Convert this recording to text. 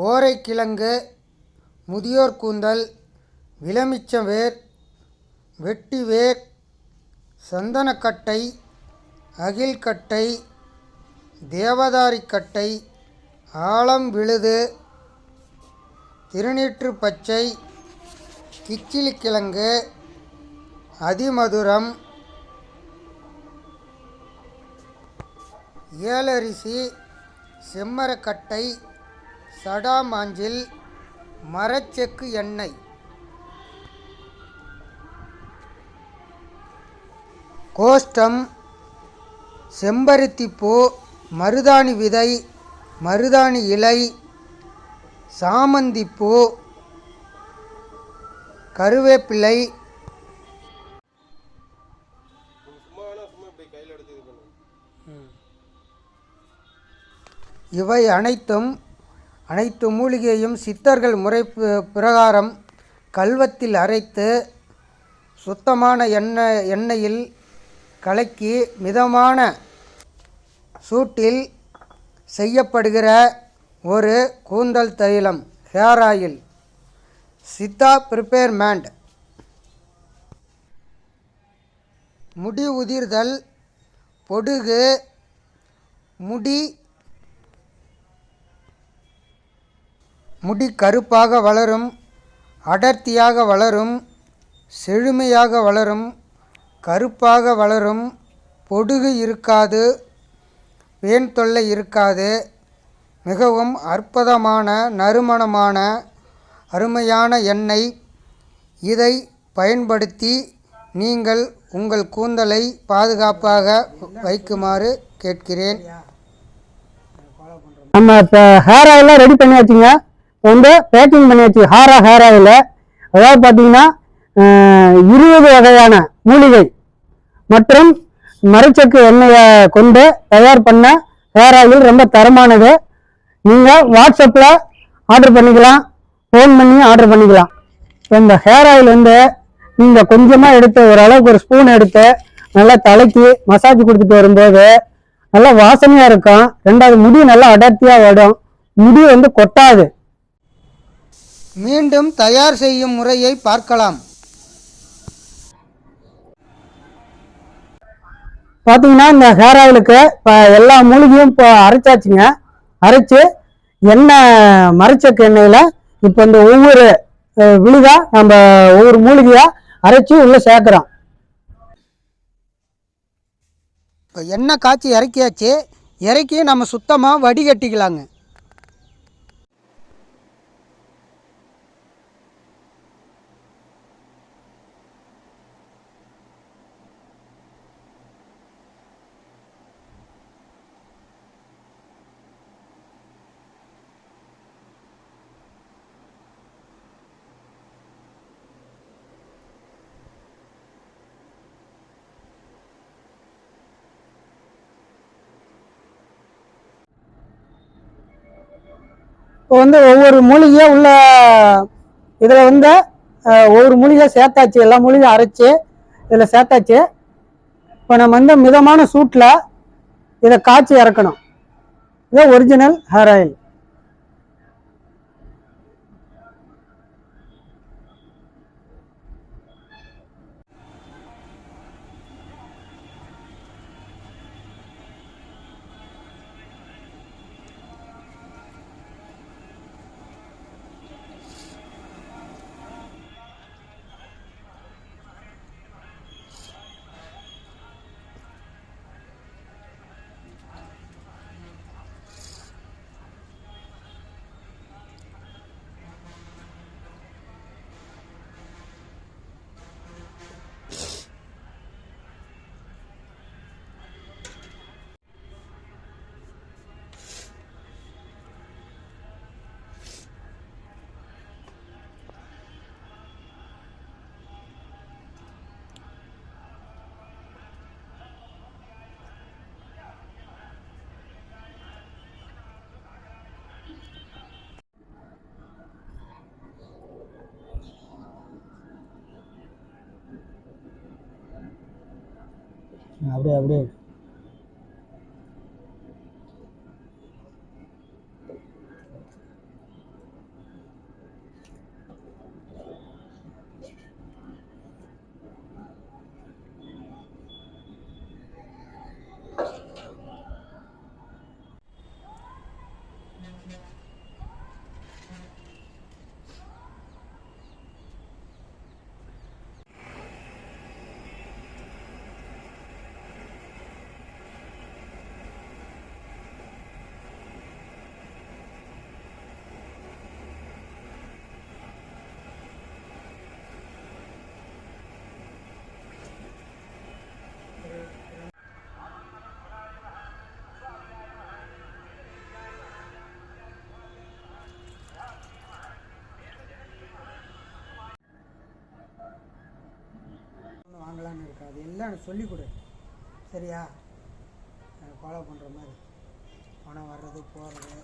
கோரைக்கிழங்கு முதியோர் கூந்தல் விலமிச்சவேர் வெட்டிவேர் சந்தனக்கட்டை அகில்கட்டை தேவதாரிக்கட்டை ஆழம் விழுது திருநீற்று பச்சை கிச்சிலிக்கிழங்கு அதிமதுரம் ஏலரிசி செம்மரக்கட்டை சடாமாஞ்சில் மரச்செக்கு எண்ணெய். கோஷ்டம் செம்பருத்திப்பூ மருதாணி விதை மருதாணி இலை சாமந்திப்பூ கருவேப்பிலை. இவை அனைத்தும் அனைத்து மூலிகையும் சித்தர்கள் முறை பிரகாரம் கல்வத்தில் அரைத்து சுத்தமான எண்ணெய் எண்ணெயில் கலக்கி மிதமான சூட்டில் செய்யப்படுகிற ஒரு கூந்தல் தைலம் ஹேர் ஆயில். சித்தா ப்ரிப்பேர்மேண்ட் முடி உதிர்தல் பொடுகு முடி முடி கருப்பாக வளரும் அடர்த்தியாக வளரும் செழுமையாக வளரும் கருப்பாக வளரும் பொடுகு இருக்காது பேன் தொல்லை இருக்காது மிகவும் அற்புதமான நறுமணமான அருமையான எண்ணெய். இதை பயன்படுத்தி நீங்கள் உங்கள் கூந்தலை பாதுகாப்பாக வைக்குமாறு கேட்கிறேன். நம்ம இப்போ ஹேர் ஆயிலாம் ரெடி பண்ணியாச்சுங்க வந்து பேக்கிங் பண்ணியாச்சு. ஹாரா ஹேர் ஆயில் அதாவது பார்த்தீங்கன்னா இருபது வகையான மூலிகை மற்றும் மரச்சக்கு எண்ணெயை கொண்டு தயார் பண்ண ஹேர் ஆயில் ரொம்ப தரமானது. நீங்கள் வாட்ஸ்அப்பில் ஆர்டர் பண்ணிக்கலாம். ஃபோன் பண்ணி ஆர்டர் பண்ணிக்கலாம். இந்த ஹேர் ஆயில் வந்து நீங்கள் கொஞ்சமாக எடுத்து ஓரளவுக்கு ஒரு ஸ்பூன் எடுத்து நல்லா தலைக்கு மசாஜ் கொடுத்துட்டு வரும்போது நல்லா வாசனையாக இருக்கும். ரெண்டாவது முடி நல்லா அடர்த்தியாக வரும். முடி வந்து கொட்டாது. மீண்டும் தயார் செய்யும் முறையை பார்க்கலாம். பாத்தீங்கன்னா இந்த ஹேர் ஆயிலுக்கு இப்போ எல்லா மூலிகையும் இப்போ அரைச்சாச்சுங்க. அரைச்சு எண்ணெய் மரச்சக்கு எண்ணெயில இப்போ இந்த ஒவ்வொரு அஹ், விழுதா நம்ம ஒவ்வொரு மூலிகையா அரைச்சு உள்ள சேர்க்கிறோம். இப்போ எண்ணெய் காய்ச்சி இறக்கியாச்சு. இறக்கி நம்ம சுத்தமாக வடிகட்டிக்கலாங்க. இப்போ வந்து ஒவ்வொரு மூலிகையாக உள்ள இதில் வந்து ஒவ்வொரு மூலிகை சேர்த்தாச்சு எல்லா மூலிகையும் அரைச்சி இதில் சேர்த்தாச்சு. இப்போ நம்ம வந்து மிதமான சூட்டில் இதை காய்ச்சி இறக்கணும். இதான் ஒரிஜினல் ஹேர் ஆயில் આવડે આવડે. வாங்கலான்னு இருக்கு. அது எல்லாம் எனக்கு சொல்லிக் கொடு. சரியா? ஃபாலோ பண்ணுற மாதிரி. பணம் வர்றது போகிறது